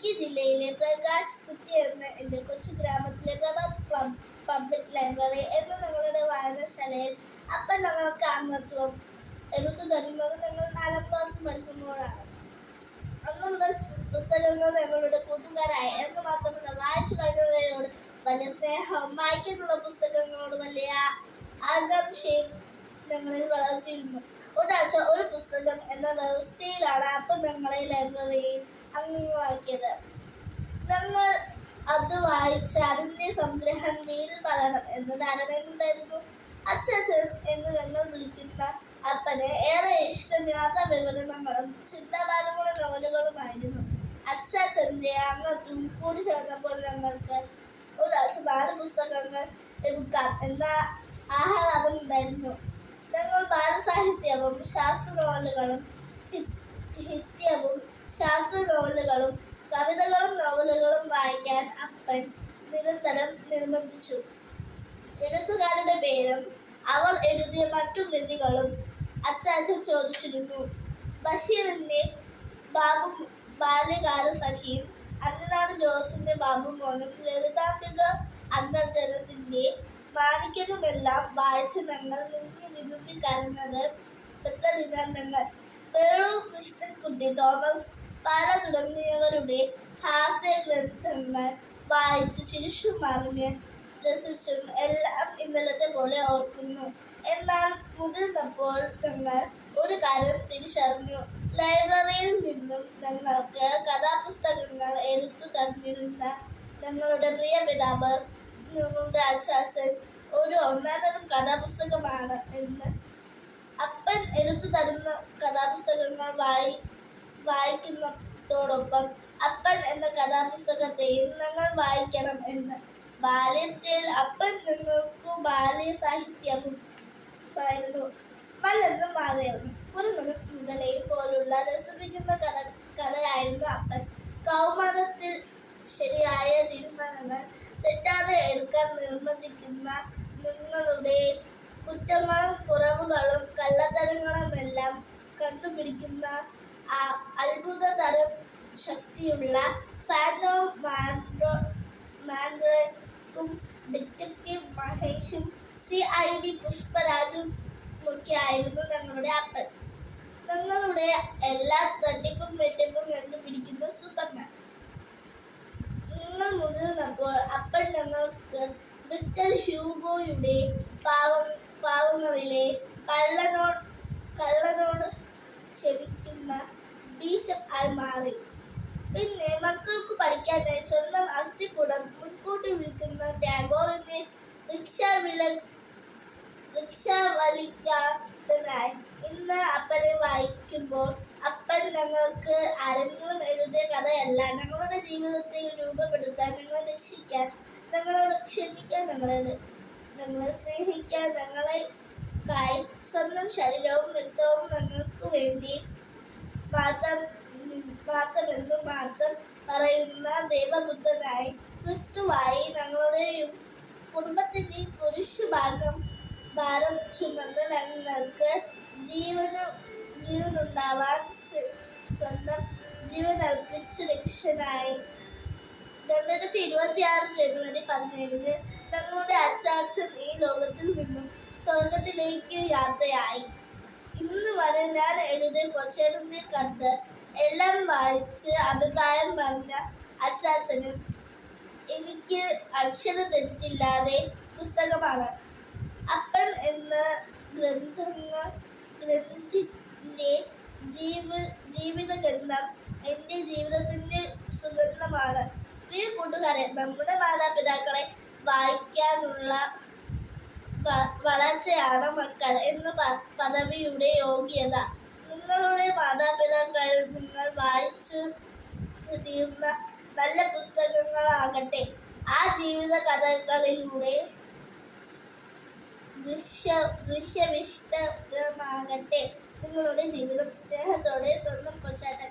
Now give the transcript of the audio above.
ഇടുക്കി ജില്ലയിലെ പ്രകാശ് സിറ്റി എന്ന എന്റെ കൊച്ചു ഗ്രാമത്തിലെ പബ്ലിക് ലൈബ്രറി എന്ന ഞങ്ങളുടെ വായനശാലയിൽ അപ്പം ഞങ്ങൾക്ക് അംഗത്വം എടുത്തു തരുന്നത് ഞങ്ങൾ നാലാം ക്ലാസ് പഠിക്കുമ്പോഴാണ്. അന്ന് മുതൽ പുസ്തകങ്ങൾ ഞങ്ങളുടെ കൂട്ടുകാരായി എന്ന് മാത്രമല്ല വായിച്ചു കഴിഞ്ഞവരോട് വലിയ സ്നേഹം വായിക്കാനുള്ള പുസ്തകങ്ങളോട് വലിയ ആകാംക്ഷയും ഞങ്ങളിൽ വളർത്തിയിരുന്നു. ഒരാഴ്ച ഒരു പുസ്തകം എന്ന വ്യവസ്ഥയിലാണ് അപ്പം ഞങ്ങളെ ലൈബ്രറിയിൽ അംഗമാക്കിയത് ഞങ്ങൾ അത് വായിച്ച് അതിന്റെ സംഗ്രഹം മേൽ പറയണം എന്ന് ധാരണയുണ്ടായിരുന്നു അച്ഛൻ എന്ന് ഞങ്ങൾ വിളിക്കുന്ന അപ്പനെ ഏറെ ഇഷ്ടം യാത്രാ വിവരണങ്ങളും ചിന്താഭാരങ്ങളും നോവലുകളുമായിരുന്നു. അച്ഛന്റെ അംഗത്തും കൂടി ചേർന്നപ്പോൾ ഞങ്ങൾക്ക് ഒരാഴ്ച നാല് പുസ്തകങ്ങൾ എടുക്കാം എന്ന ആഹ്ലാദം ഉണ്ടായിരുന്നു. ഞങ്ങൾ ബാലസാഹിത്യവും ശാസ്ത്ര നോവലുകളും ഹിത്യവും ശാസ്ത്ര നോവലുകളും കവിതകളും നോവലുകളും വായിക്കാൻ അപ്പൻ നിരന്തരം നിർബന്ധിച്ചു. എഴുത്തുകാരുടെ പേരും അവർ എഴുതിയ മറ്റു കൃതികളും അച്ചാച്ചൻ ചോദിച്ചിരുന്നു. ബഷീറിന്റെ ബാബു ബാല്യകാല സഖിയും അന്നനാട് ജോസിന്റെ ബാബുമോനും ലളിതാംബിക അന്തർജനത്തിന്റെ മാണിക്കനുമെല്ലാം വായിച്ച് ഞങ്ങൾ നിന്ന് വിതുമ്പി കരഞ്ഞത് എത്ര ദിനാന്തങ്ങൾ? വേളൂർ കൃഷ്ണൻകുട്ടി തോമസ് പല തുടങ്ങിയവരുടെ ഹാസ്യ ഗ്രന്ഥങ്ങൾ വായിച്ച് ചിരിച്ചു മറിഞ്ഞ് രസിച്ചും എല്ലാം ഇന്നലത്തെ പോലെ ഓർക്കുന്നു. എന്നാൽ മുതിർന്നപ്പോൾ ഞങ്ങൾ ഒരു കാര്യം തിരിച്ചറിഞ്ഞു. ലൈബ്രറിയിൽ നിന്നും ഞങ്ങൾക്ക് കഥാപുസ്തകങ്ങൾ എടുത്തു തന്നിരുന്ന ഞങ്ങളുടെ പ്രിയ പിതാവ് ഞങ്ങളുടെ അച്ചാച്ചൻ ഒരു ഒന്നാം കഥാപുസ്തകമാണ് എന്ന് അപ്പൻ എടുത്തു തരുന്ന കഥാപുസ്തകങ്ങൾ വായി വായിക്കുന്നതോടൊപ്പം അപ്പൻ എന്ന കഥാപുസ്തകത്തെയും നിങ്ങൾ വായിക്കണം എന്ന് ബാല്യത്തിൽ അപ്പൻ നിങ്ങൾക്കു ബാല്യ സാഹിത്യവും ആയിരുന്നു. മലർന്നും മാറിയിരുന്നു കുറുങ്ങനും മുതലേ പോലുള്ള രസിപ്പിക്കുന്ന കഥ കഥയായിരുന്നു അപ്പൻ. കൗമാരത്തിൽ ശരിയായ തീരുമാനങ്ങൾ തെറ്റാതെ എടുക്കാൻ നിർബന്ധിക്കുന്ന നിങ്ങളുടെ കുറ്റങ്ങളും കുറവുകളും കള്ളത്തരങ്ങളുമെല്ലാം കണ്ടുപിടിക്കുന്ന ആ അത്ഭുത തരം ശക്തിയുള്ള ഫാനോ മാൻഡോ മാൻഡ്രക്കും ഡിറ്റക്റ്റീവ് മഹേഷും സി ഐ ഡി പുഷ്പരാജും ഒക്കെ ആയിരുന്നു ഞങ്ങളുടെ അപ്പൻ ഞങ്ങളുടെ എല്ലാ തട്ടിപ്പും വെട്ടിപ്പും കണ്ടുപിടിക്കുന്ന സൂപ്പർമാൻ ഞങ്ങൾ മുതിർന്നപ്പോൾ അപ്പൻ ഞങ്ങൾക്ക് വിക്ടർ ഹ്യൂഗോയുടെ പാവ പാവങ്ങളിലെ കള്ളനോ കള്ളനോട് ക്ഷമിക്കുന്ന ബിഷപ്പ് ആയി മാറി. പിന്നെ മക്കൾക്ക് പഠിക്കാനായി സ്വന്തം അസ്ഥികൂടം മുൻകൂട്ടി വിൽക്കുന്ന ടാഗോറിന്റെ റിക്ഷ വില റിക്ഷ വലിക്കാനായി ഇന്ന് അപ്പനെ വായിക്കുമ്പോൾ അപ്പൻ ഞങ്ങൾക്ക് ആരെങ്കിലും എഴുതിയ കഥയല്ല. ഞങ്ങളുടെ ജീവിതത്തെ രൂപപ്പെടുത്താൻ ഞങ്ങളെ രക്ഷിക്കാൻ ഞങ്ങളോട് ക്ഷമിക്കാൻ ഞങ്ങളെ ഞങ്ങളെ സ്നേഹിക്കാൻ ഞങ്ങളെക്കായി സ്വന്തം ശരീരവും രക്തവും ഞങ്ങൾക്ക് വേണ്ടി മാത്രം മാത്രം പറയുന്ന ദൈവപുത്രനായി ക്രിസ്തുവായി ഞങ്ങളുടെയും കുടുംബത്തിന്റെ കുരിശു ഭാഗം ഭാരം ചുമന്ന് ഞങ്ങൾക്ക് ജീവന ജീവനുണ്ടാവാൻ സ്വന്തം ജീവൻ അർപ്പിച്ച് രക്ഷനായി രണ്ടായിരത്തി ഇരുപത്തി ആറ് ജനുവരി പതിനേഴിന് ഞങ്ങളുടെ അച്ചാച്ചൻ ഈ ലോകത്തിൽ നിന്നും സ്വർഗത്തിലേക്ക് യാത്രയായി. ഇന്ന് വരെ ഞാൻ എഴുതിയ കൊച്ചേട്ടനെ കത്ത് എല്ലാം വായിച്ച് അഭിപ്രായം പറഞ്ഞ അച്ചാച്ചനും എനിക്ക് അക്ഷര തെറ്റില്ലാതെ പുസ്തകമാണ്. അപ്പൻ എന്ന ഗ്രന്ഥങ്ങൾ ഗ്രന്ഥിന്റെ ജീവ ജീവിത ഗ്രന്ഥം എന്റെ ജീവിതത്തിന്റെ സുഗന്ധമാണ്. പ്രിയ കൂട്ടുകാരെ നമ്മുടെ മാതാപിതാക്കളെ വായിക്കാനുള്ള വളർച്ചയാണ് മക്കൾ എന്ന പദവിയുടെ യോഗ്യത. നിങ്ങളുടെ മാതാപിതാക്കൾ നിങ്ങൾ വായിച്ചു തീർന്ന നല്ല പുസ്തകങ്ങളാകട്ടെ. ആ ജീവിത കഥകളിലൂടെ ദൃശ്യ ദൃശ്യവിഷ്ടമാകട്ടെ നിങ്ങളുടെ ജീവിതം സ്നേഹത്തോടെ സ്വന്തം കൊച്ചാട്ടൻ